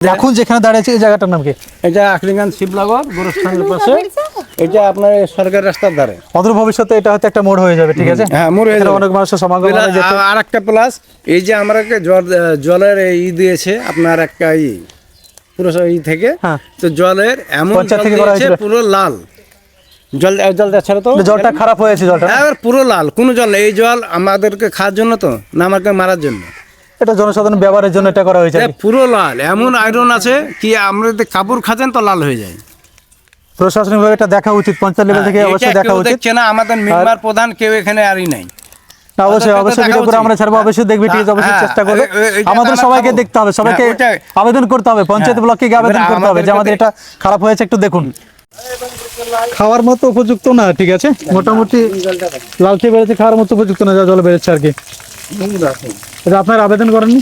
এখন যেখানে দাঁড়িয়েছে এই জায়গাটার নাম কি? এটা আখরিগান শিবনগর গোরস্থানের পাশে। এটা আপনার সরকারি রাস্তার ধারে। অদূর ভবিষ্যতে এটা হয়তো একটা মোড় হয়ে যাবে ঠিক আছে? হ্যাঁ মোড় হয়ে যাবে। অনেক মানুষের সমাগম হয় যেতে। আর একটা প্লাস এই যে আমাকে জল জলের ই দিয়েছে আপনার একটা ই পুরো ই থেকে হ্যাঁ। তো জলের এমন। পুরো লাল। জল জল যাচ্ছে না তো? জলটা খারাপ হয়েছে জলটা না? পুরো লাল কোনো জল এই জল আমাদেরকে খাওয়ার জন্য তো না আমাকে মারার জন্য? এটা জনসাধারণ ব্যবহারের জন্য এটা করা হয়েছে। পুরো লাল। এমন আয়রন আছে কি আমরা যদি কাপড় খাচ্ছেন তো লাল হয়ে যায়। প্রশাসনিক ভাবে এটা দেখা উচিত পঞ্চায়েত লেভেল থেকে অবশ্যই দেখা উচিত। দেখছে না আমাদের মেম্বার প্রধান কেউ এখানে আরই নাই। অবশ্যই অবশ্যই ভিডিও করে আমরা ছাড়বো অবশ্যই দেখবি ঠিক আছে অবশ্যই হ্যাঁ, চেষ্টা করবে আমাদের সবাইকে দেখতে হবে সবাইকে হ্যাঁ, আবেদন করতে হবে পঞ্চায়েত হ্যাঁ। ব্লকে গিয়ে আবেদন করতে হবে যে আমাদের এটা খারাপ হয়েছে একটু দেখুন। খাওয়ার মতো উপযুক্ত না ঠিক আছে? মোটামুটি লালচে বেড়েছে খাওয়ার মতো উপযুক্ত না যা জল বেড়েছে আর কি। আপনার আবেদন করেননি?